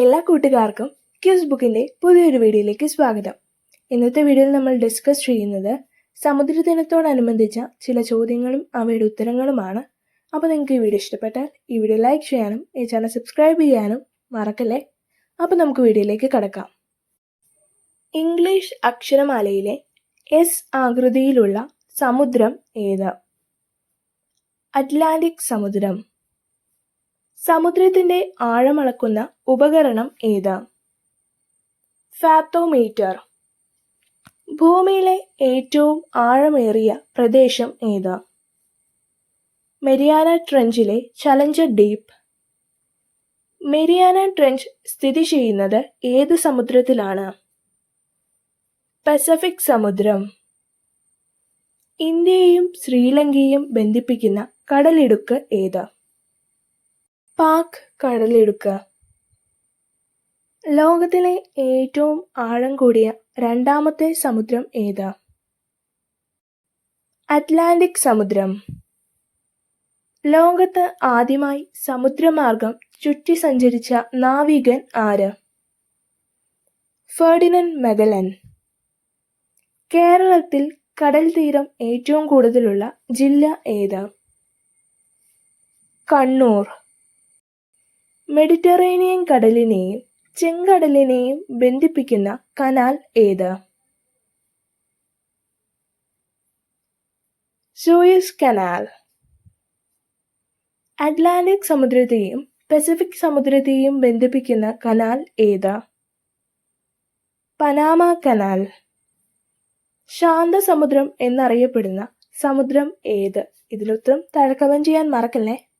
എല്ലാ കൂട്ടുകാർക്കും ക്യൂസ് ബുക്കിന്റെ പുതിയൊരു വീഡിയോയിലേക്ക് സ്വാഗതം. ഇന്നത്തെ വീഡിയോയിൽ നമ്മൾ ഡിസ്കസ് ചെയ്യുന്നത് സമുദ്രദിനത്തോടനുബന്ധിച്ച ചില ചോദ്യങ്ങളും അവയുടെ ഉത്തരങ്ങളുമാണ്. അപ്പോൾ നിങ്ങൾക്ക് ഈ വീഡിയോ ഇഷ്ടപ്പെട്ടാൽ ഈ വീഡിയോ ലൈക്ക് ചെയ്യാനും ഈ ചാനൽ സബ്സ്ക്രൈബ് ചെയ്യാനും മറക്കല്ലേ? അപ്പോൾ നമുക്ക് വീഡിയോയിലേക്ക് കടക്കാം. ഇംഗ്ലീഷ് അക്ഷരമാലയിലെ എസ് ആകൃതിയിലുള്ള സമുദ്രം ഏത്? അറ്റ്ലാന്റിക് സമുദ്രം. സമുദ്രത്തിന്റെ ആഴമളക്കുന്ന ഉപകരണം ഏത്? ഫാത്തോമീറ്റർ. ഭൂമിയിലെ ഏറ്റവും ആഴമേറിയ പ്രദേശം ഏത്? മെരിയാന ട്രെഞ്ചിലെ ചലഞ്ചർ ഡീപ്പ് മെരിയാന ട്രെഞ്ച് സ്ഥിതി ചെയ്യുന്നത് ഏത് സമുദ്രത്തിലാണ്? പസഫിക് സമുദ്രം. ഇന്ത്യയും ശ്രീലങ്കയും ബന്ധിപ്പിക്കുന്ന കടലിടുക്ക് ഏത്? പാക് കടലിടുക്ക്. ലോകത്തിലെ ഏറ്റവും ആഴം കൂടിയ രണ്ടാമത്തെ സമുദ്രം ഏത്? അറ്റ്ലാന്റിക് സമുദ്രം. ലോകത്ത് ആദ്യമായി സമുദ്രമാർഗം ചുറ്റി സഞ്ചരിച്ച നാവികൻ ആര്? Ferdinand Magellan. കേരളത്തിൽ കടൽ തീരം ഏറ്റവും കൂടുതലുള്ള ജില്ല ഏത്? കണ്ണൂർ. മെഡിറ്ററേനിയൻ കടലിനെയും ചെങ്കടലിനെയും ബന്ധിപ്പിക്കുന്ന കനാൽ ഏത്? Suez canal. അറ്റ്ലാന്റിക് സമുദ്രത്തെയും പസഫിക് സമുദ്രത്തെയും ബന്ധിപ്പിക്കുന്ന കനാൽ ഏത്? Panama canal. ശാന്തസമുദ്രം എന്നറിയപ്പെടുന്ന സമുദ്രം ഏത്? ഇതിലുത്തരം താഴെ കമന്റ് ചെയ്യാൻ മറക്കല്ലേ?